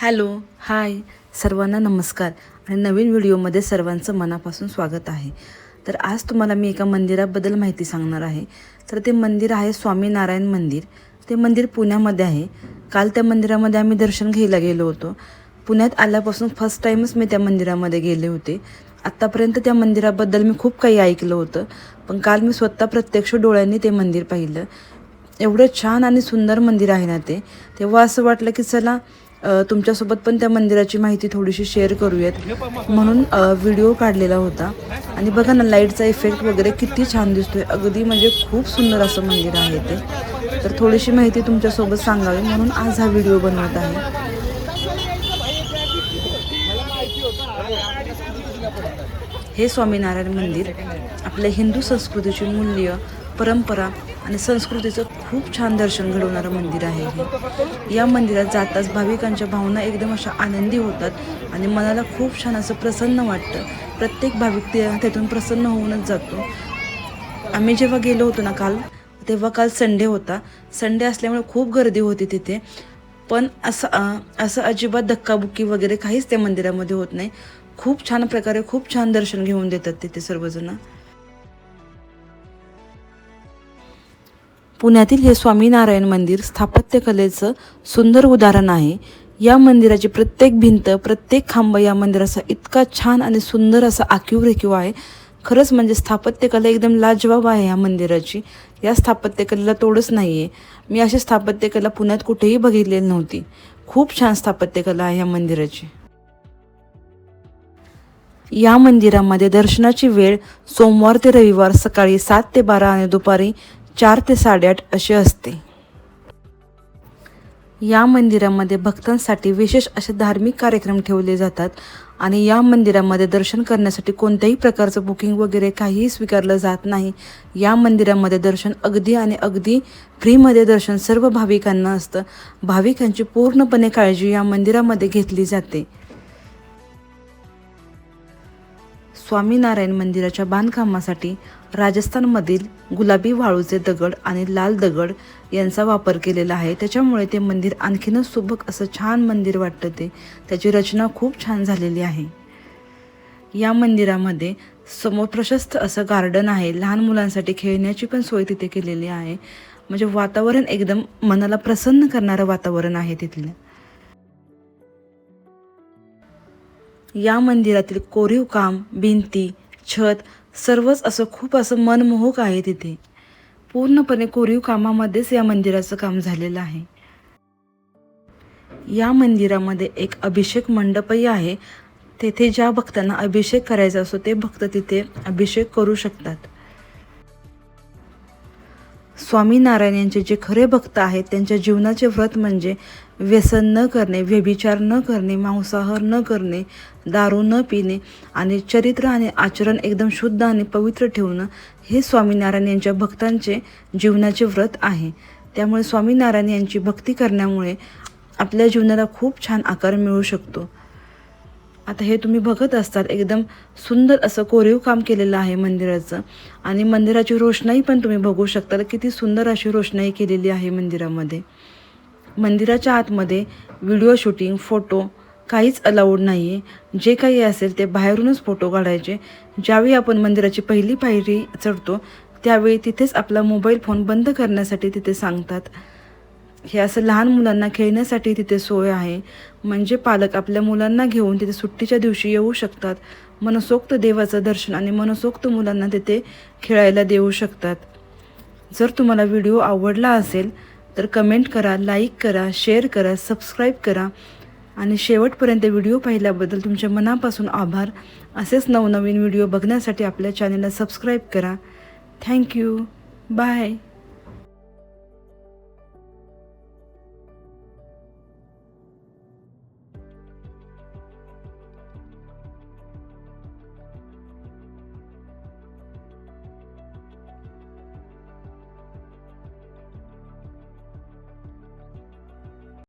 Hello hi सर्वांना नमस्कार. आणि नवीन व्हिडिओमध्ये सर्वांचं मनापासून स्वागत आहे. तर आज तुम्हाला मी एका मंदिराबद्दल माहिती सांगणार आहे. तर ते मंदिर आहे स्वामीनारायण मंदिर. ते मंदिर पुण्यामध्ये आहे. काल त्या मंदिरामध्ये आम्ही दर्शन घ्यायला गेलो होतो. पुण्यात आल्यापासून फर्स्ट टाईमच मी त्या मंदिरामध्ये गेले होते. आत्तापर्यंत त्या मंदिराबद्दल मी खूप काही ऐकलं होतं. पण काल मी स्वतः प्रत्यक्ष डोळ्यांनी ते मंदिर पाहिलं. एवढं छान आणि सुंदर मंदिर आहे ना ते. तेव्हा असं वाटलं की चला तुमच्यासोबत पण त्या मंदिराची माहिती थोडीशी शेअर करूयात. म्हणून व्हिडिओ काढलेला होता. आणि बघा ना लाईटचा इफेक्ट वगैरे किती छान दिसतोय. अगदी म्हणजे खूप सुंदर असं मंदिर आहे ते. तर थोडीशी माहिती तुमच्यासोबत सांगावी. म्हणून आज हा व्हिडिओ बनवत आहे. हे स्वामीनारायण मंदिर आपल्या हिंदू संस्कृतीची मूल्य परंपरा आणि संस्कृतीचं खूप छान दर्शन घडवणारं मंदिर आहे हे. या मंदिरात जाताच भाविकांच्या भावना एकदम अशा आनंदी होतात आणि मनाला खूप छान असं प्रसन्न वाटतं. प्रत्येक भाविक ते त्यातून प्रसन्न होऊनच जातो. आम्ही जेव्हा गेलो होतो ना काल तेव्हा काल संडे होता. संडे असल्यामुळे खूप गर्दी होती तिथे. पण असं असं अजिबात धक्काबुक्की वगैरे काहीच त्या मंदिरामध्ये होत नाही. खूप छान प्रकारे खूप छान दर्शन घेऊन देतात तिथे सर्वजण. पुण्यातील हे स्वामीनारायण मंदिर स्थापत्यकलेचं सुंदर उदाहरण आहे. या मंदिराची प्रत्येक भिंत प्रत्येक खांब या मंदिराचा इतका छान आणि सुंदर असा आखीव रेखीव आहे. खरंच म्हणजे स्थापत्यकला एकदम लाजवाब आहे या मंदिराची. या स्थापत्यकलेला तोडच नाही आहे मी अशी स्थापत्यकला पुण्यात कुठेही बघितलेली नव्हती. खूप छान स्थापत्यकला आहे या मंदिराची. या मंदिरामध्ये दर्शनाची वेळ सोमवार ते रविवार सकाळी सात ते बारा आणि दुपारी चार ते साडेआठ अशी असते. या मंदिरामध्ये भक्तांसाठी विशेष असे धार्मिक कार्यक्रम ठेवले जातात आणि या मंदिरामध्ये दर्शन करण्यासाठी कोणत्याही प्रकारचं बुकिंग वगैरे काहीही स्वीकारलं जात नाही. या मंदिरामध्ये दर्शन अगदी आणि अगदी फ्रीमध्ये दर्शन सर्व भाविकांना असतं. भाविकांची पूर्णपणे काळजी या मंदिरामध्ये घेतली जाते. स्वामीनारायण मंदिराच्या बांधकामासाठी राजस्थानमधील गुलाबी वाळूचे दगड आणि लाल दगड यांचा वापर केलेला आहे. त्याच्यामुळे ते मंदिर आणखीनच सुबक असं छान मंदिर वाटतं ते. त्याची रचना खूप छान झालेली आहे. या मंदिरामध्ये समोर प्रशस्त असं गार्डन आहे. लहान मुलांसाठी खेळण्याची पण सोय तिथे केलेली आहे. म्हणजे वातावरण एकदम मनाला प्रसन्न करणारं वातावरण आहे तिथलं. या मंदिरातील कोरीव काम भिंती छत सर्वच असं खूप असं मनमोहक आहे तिथे. पूर्णपणे कोरीव कामामध्येच या मंदिराचं काम झालेलं आहे. या मंदिरामध्ये एक अभिषेक मंडपही आहे. तेथे ज्या भक्तांना अभिषेक करायचा असतो ते भक्त तिथे अभिषेक करू शकतात. स्वामीनारायण यांचे जे खरे भक्त आहेत त्यांच्या जीवनाचे व्रत म्हणजे व्यसन न करणे व्यभिचार न करणे मांसाहार न करणे दारू न पिणे आणि चरित्र आणि आचरण एकदम शुद्ध आणि पवित्र ठेवणं हे स्वामीनारायण यांच्या भक्तांचे जीवनाचे व्रत आहे. त्यामुळे स्वामीनारायण यांची भक्ती करण्यामुळे आपल्या जीवनाला खूप छान आकार मिळू शकतो. आता हे तुम्ही बघत असतात एकदम सुंदर असं कोरीव काम केलेलं आहे मंदिराचं आणि मंदिराची रोषणाई पण तुम्ही बघू शकता किती सुंदर अशी रोषणाई केलेली आहे मंदिरामध्ये. मंदिराच्या आतमध्ये व्हिडिओ शूटिंग फोटो काहीच अलाउड नाही आहे जे काही असेल ते बाहेरूनच फोटो काढायचे. ज्यावेळी आपण मंदिराची पहिली पायरी चढतो त्यावेळी तिथेच आपला मोबाईल फोन बंद करण्यासाठी तिथे सांगतात. हे असं लहान मुलांना खेळण्यासाठी तिथे सोय आहे. म्हणजे पालक आपल्या मुलांना घेऊन तिथे सुट्टीच्या दिवशी येऊ शकतात. मनसोक्त देवाचं दर्शन आणि मनसोक्त मुलांना तिथे खेळायला देऊ शकतात. जर तुम्हाला व्हिडिओ आवडला असेल तर कमेंट करा लाईक करा शेअर करा सबस्क्राईब करा. आणि शेवटपर्यंत व्हिडिओ पाहिल्याबद्दल तुमच्या मनापासून आभार. असेच नवनवीन व्हिडिओ बघण्यासाठी आपल्या चॅनलला सबस्क्राईब करा. Thank you bye